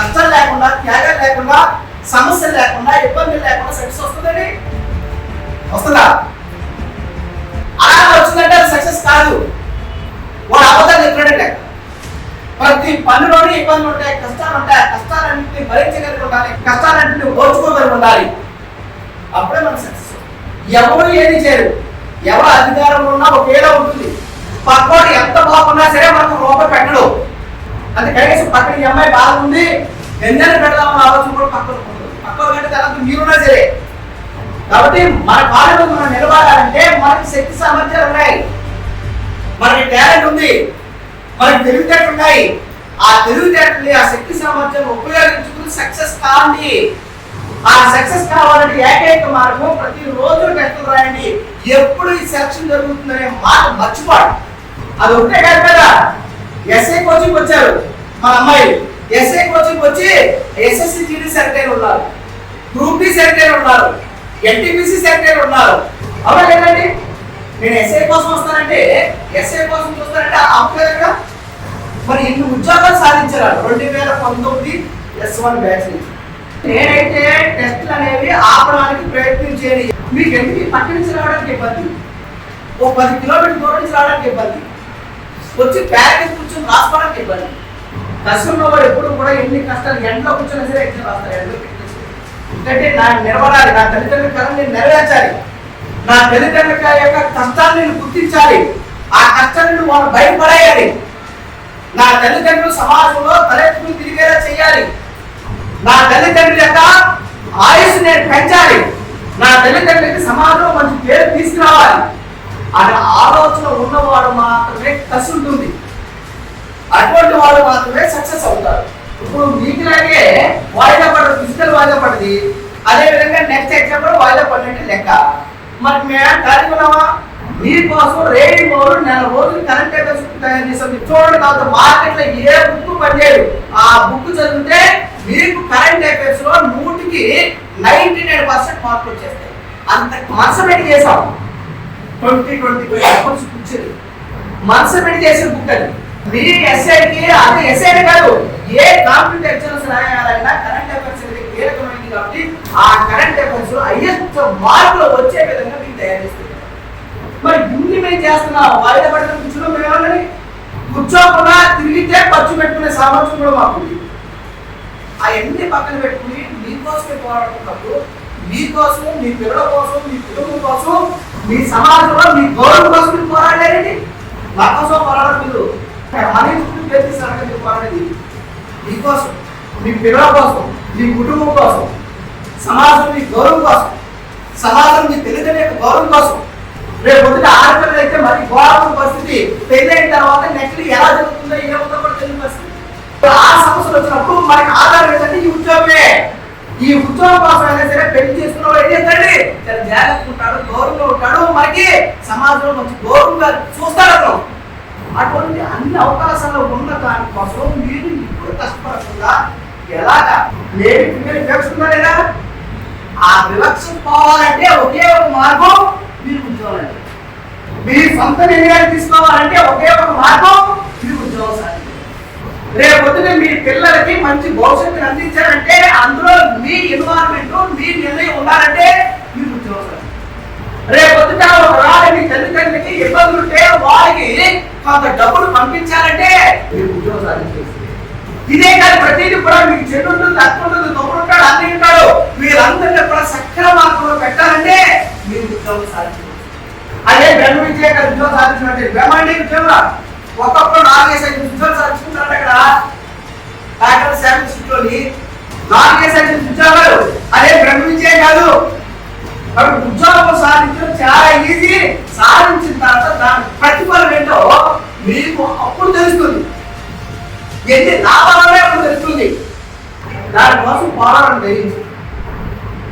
కష్టాలు లేకుండా త్యాగాలు లేకుండా సమస్యలు లేకుండా ఇబ్బందులు లేకుండా సక్సెస్ వస్తుందండి. వస్తుందా? అలా వచ్చిందంటే అది సక్సెస్ కాదు. వాడు అబద్ధాలు చెప్పినట్టే. ప్రతి పనిలోనే ఇబ్బందులు ఉంటాయి కష్టాలు ఉంటాయి. కష్టాలన్నింటినీ భరించగలిగి ఉండాలి. కష్టాలన్నింటినీ ఓర్చుకోగలిగి ఉండాలి. అప్పుడే మన సక్సెస్ ఎవరు ఏది చేయరు. ఎవరు అధికారంలో ఉన్నా ఒకేలా ఉంటుంది. పక్కోడు ఎంత బాగున్నా సరే మనకు రూపాయి పెట్టడు. అది కనీసం పక్కన ఈ అమ్మాయి బాగుంది ఎందరిని పెడదామని ఆలోచన కూడా పక్కన పక్కన కంటే తర్వాత మీరున్నా సరే. కాబట్టి మన కాలంలో మనం నిలబడాలంటే మనకి శక్తి సామర్థ్యాలు ఉన్నాయి. మనకి టాలెంట్ ఉంది మనకి తెలివితేటలు ఉన్నాయి. ఆ తెలివితేటల్ని ఆ శక్తి సామర్థ్యాన్ని ఉపయోగించుకుని సక్సెస్ కావాలి. ఆ సక్సెస్ కావాలంటే ఏకైక మార్గం ప్రతి రోజు టెస్టులు రాయండి. ఎప్పుడు ఈ సెలక్షన్ జరుగుతుందనే మాట మర్చిపోడు అది ఒకటే కాదు కదా. ఎస్ఐ కోచింగ్ వచ్చారు. మన అమ్మాయి ఎస్ఐ కోచింగ్ వచ్చి ఎస్ఎస్సి జీడీ సెలెక్ట్ అయిన ఉన్నారు. గ్రూప్ డి సెలెక్ట్ అయిన ఉన్నారు ఎన్టీపీసీ సెలెక్ట్ అయిన ఉన్నారు. అవునా లేదండి నేను ఎస్ఐ కోసం వస్తానంటే ఎస్ఐ కోసం చూస్తానంటే అవ్వలేదు కదా మరి ఇన్ని ఉద్యోగాలు సాధించారు? రెండు వేల పంతొమ్మిది ఎస్ వన్ బ్యాచ్ నుంచి. నేనైతే టెస్ట్లు అనేవి ఆపడానికి ప్రయత్నించేది మీకు ఎందుకు ఈ నుంచి రావడానికి ఇబ్బంది? ఓ పది కిలోమీటర్ దూరం నుంచి రావడానికి ఇబ్బంది. వచ్చి ప్యారెంట్స్ కూర్చొని రాసుకోవడానికి ఇబ్బంది. కష్టంలో వాడు ఎప్పుడు కూడా ఎన్ని కష్టాలు ఎండలో కూర్చొని సరే ఎగ్జామ్ రాస్తారు ఎండలో ఎందుకంటే నా నిలబడాలి నా తల్లిదండ్రుల కళ నేను నెరవేర్చాలి. నా తల్లిదండ్రుల యొక్క కష్టాన్ని నేను గుర్తించాలి. ఆ కష్టాన్ని వాళ్ళు బయటపడేయాలి నా తల్లిదండ్రులు సమాజంలో తలెత్తుకుని తిరిగేలా చేయాలి నా తల్లిదండ్రుల యొక్క ఆయుష్ నేను పెంచాలి. నా తల్లిదండ్రులకి సమాజంలో మంచి పేరు తీసుకురావాలి. అనే ఆలోచన ఉన్నవాడు మాత్రమే కసి ఉంటుంది. అటువంటి వాళ్ళు మాత్రమే సక్సెస్ అవుతారు ఇప్పుడు మీకులాగే వాయిదా పడదు ఫిజికల్ వాయిదా పడింది అదేవిధంగా నెక్స్ట్ ఎగ్జామ్ కూడా వాయిదా పడినట్టు లెక్క. మరి మేము కలిగి ఉన్నామా మీకోసం రేడి మోరు నెల రోజులు కరెంట్ అఫైర్స్ తయారు చేసాం చూడండి కాదు మార్కెట్లో ఏ బుక్ పనిచేయదు. ఆ బుక్ చదివితే మీకు కరెంట్ అఫేర్స్లో నూటికి నైన్టీ నైన్ పర్సెంట్ మార్కులు వచ్చేస్తాయి. అంత కాన్సన్ట్రేట్ చేసాం ట్వంటీ ట్వంటీ ఫైవ్ అకౌంట్స్ కూర్చొని. మనసు పెట్టి చేసిన బుక్ అది. మీ ఎస్ఐకి అది ఎస్ఐ కాదు ఏ కాంపిటేటివ్ ఎగ్జామ్స్ రాయాలన్నా కరెంట్ అఫైర్స్ అనేది కీలకమైనది కాబట్టి ఆ కరెంట్ అఫైర్స్లో హైయెస్ట్ మార్కులు వచ్చే విధంగా మీకు తయారు చేస్తుంది మరి ఇన్ని మేము చేస్తున్నాం వాయిదా పడిన కూర్చున్నాం మేము కూర్చోకుండా తిరిగితే ఖర్చు పెట్టుకునే సామర్థ్యం కూడా మాకుంది అవన్నీ పక్కన పెట్టుకుని మీకోసమే పోరాడుతున్నప్పుడు మీకోసం మీ పిల్లల కోసం మీ కుటుంబం కోసం మీ సమాజంలో మీ గౌరవం కోసం మీరు పోరాడలేరండి నా కోసం పోరాడడం మీరు. మన ఇంటి మీరు పోరాడేది మీకోసం మీ పిల్లల కోసం మీ కుటుంబం కోసం సమాజం మీ గౌరవం కోసం సమాజం మీ తల్లిదండ్రుల యొక్క గౌరవం కోసం. రేపు పొద్దున ఆడపిల్లలు అయితే మరి గౌరవం పరిస్థితి పెళ్ళైన తర్వాత నెక్స్ట్ ఎలా జరుగుతుందో ఏమవుతుందో కూడా తెలియని పరిస్థితి. ఆ సమస్యలు వచ్చినప్పుడు మనకి ఆధారం ఏంటంటే ఈ ఉద్యోగమే. ఈ ఉద్యోగం కోసం అయినా సరే పెళ్ళి చేసుకున్న వాడు ఏం చేస్తాడు చాలా జాగ్రత్తగా ఉంటాడు గౌరవంగా ఉంటాడు. మనకి సమాజంలో మంచి గౌరవంగా చూస్తాడు అతను. అటువంటి అన్ని అవకాశాలు ఉన్న దానికోసం మీరు ఇప్పుడు కష్టపడకుండా ఎలాగా లేని పిల్లలు వివక్ష లేదా? ఆ వివక్ష పోవాలంటే ఒకే ఒక మార్గం మీరు ఉద్యోగం మీ సొంత నిర్ణయాలు తీసుకోవాలంటే ఒకే ఒక మార్గం రేపు మీ పిల్లలకి మంచి భవిష్యత్తుని అందించారంటే అందులో మీ ఎన్వైరన్మెంట్ మీ నిర్ణయం ఉన్నారంటే మీరు ఉద్యోగం సాధించాలి. రేపు పొద్దున ఒక తల్లిదండ్రులకి ఇబ్బందులు ఉంటే వారికి కొంత డబ్బులు పంపించారంటే మీరు ఉద్యోగం సాధించాలి ఇదే కాదు ప్రతిదీ కూడా మీకు చెడు ఉంటుంది తక్కువ ఉంటుంది తమ్ముడు ఉంటాడు అన్ని ఉంటాడు. మీరందరినీ కూడా సక్రమ మార్గంలో పెట్టాలంటే మీరు ఉద్యోగం సాధించాలి అదే బ్రహ్మ విద్య గారు ఉద్యోగం సాధించినట్టు బ్రహ్మాండ ఉద్యోగం ఒక్కొక్కరు నాలుగేసి ఐదు ఉద్యోగాలు సాధించుకుంటారు అక్కడ. డాక్టర్ సెవెన్ సిటీలోని నాలుగేసి ఐదు ఉద్యోగాలు అదే బ్రహ్మ విద్య కాదు. కాబట్టి ఉద్యోగం సాధించడం చాలా ఈజీ సాధించిన తర్వాత దాని ప్రతిఫలం ఏంటో మీకు అప్పుడు తెలుస్తుంది. ఎన్ని లాభాలనే అప్పుడు తెలుస్తుంది. దానికోసం పోరాడండి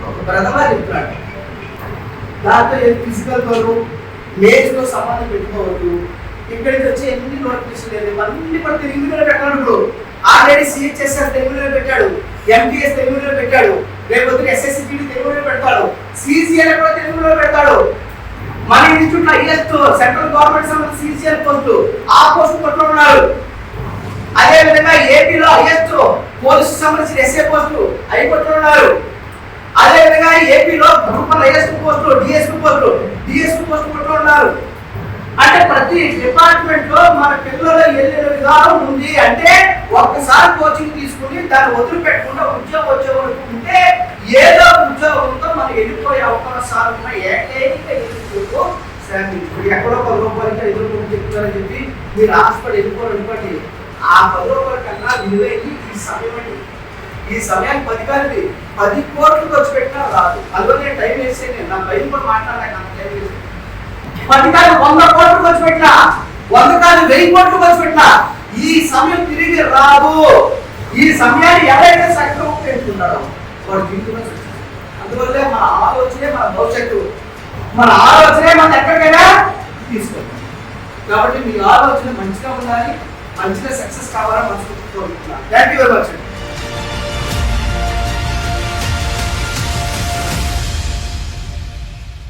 ఒక ప్రథమ చెప్తున్నాడు దాంతో ఏది ఫిజికల్ బరువు మేజ్తో సంబంధం పెట్టుకోవద్దు. ఇక్కడికి వచ్చి ఎన్ని నోటిఫికేషన్ లేదు అన్ని కూడా తెలుగులో పెట్టాడు ఇప్పుడు ఆల్రెడీ సిహెచ్ఎస్ఎస్ తెలుగులో పెట్టాడు. ఎంపీఎస్ తెలుగులో పెట్టాడు. రేపు ఎస్ఎస్సిటీ తెలుగులో పెడతాడు. సిజిఎల్ కూడా తెలుగులో పెడతాడు. మన ఇన్స్టిట్యూట్లో ఐఎస్ సెంట్రల్ గవర్నమెంట్ సంబంధించిన సిజిఎల్ పోస్టు. ఆ పోస్ట్ పట్టుకున్నారు అదే విధంగా ఏపీలో ఐఎస్ పోలీసు సంబంధించిన ఎస్ఏ పోస్టులు అయిపోతున్నారు అదే విధంగా ఏపీలో గ్రూప్ ఐఎస్ పోస్టులు డిఎస్పీ పోస్టులు డిఎస్పీ పోస్టులు కొట్టున్నారు ఉన్నారు డిపార్ట్మెంట్లో మన పిల్లలు వెళ్ళిన విధానం ఉంది అంటే ఒక్కసారి కోచింగ్ తీసుకుని దాన్ని వదిలిపెట్టకుండా ఉద్యోగం వచ్చే వరకు ఉంటే ఏదో ఉద్యోగంతో మనం వెళ్ళిపోయే అవకాశాలు ఉన్న ఏకైక ఎదుర్కొంటూ ఇప్పుడు ఎక్కడో పది రూపాయలకి ఐదు రూపాయలు చెప్తారని చెప్పి మీరు హాస్పిటల్ వెళ్ళిపోవాలనుకోండి ఆ పది రూపాయల కన్నా విలువైంది ఈ సమయం అండి. ఈ సమయానికి పది కాదు పది కోట్లు ఖర్చు పెట్టినా రాదు. అందులో నేను టైం వేస్తే నేను నా భయం కూడా మాట్లాడలేక అంత టైం వేస్తే పది కాదు వంద కోట్లు ఖర్చు పెట్టినా వంద కాదు వెయ్యి కోట్లు ఖర్చు పెట్టినా ఈ సమయం తిరిగి రాదు. ఈ సమయాన్ని ఎవరైతే సక్రమం పెంచుకున్నాడో వాడు జీవితంలో అందువల్లే మన ఆలోచనే మన భవిష్యత్తు. మన ఆలోచనే మన ఎక్కడికైనా తీసుకెళ్తాం కాబట్టి మీ ఆలోచన మంచిగా ఉండాలి. మంచిగా సక్సెస్ కావాలని మనసు కోరుకుంటున్నాను. Thank you very much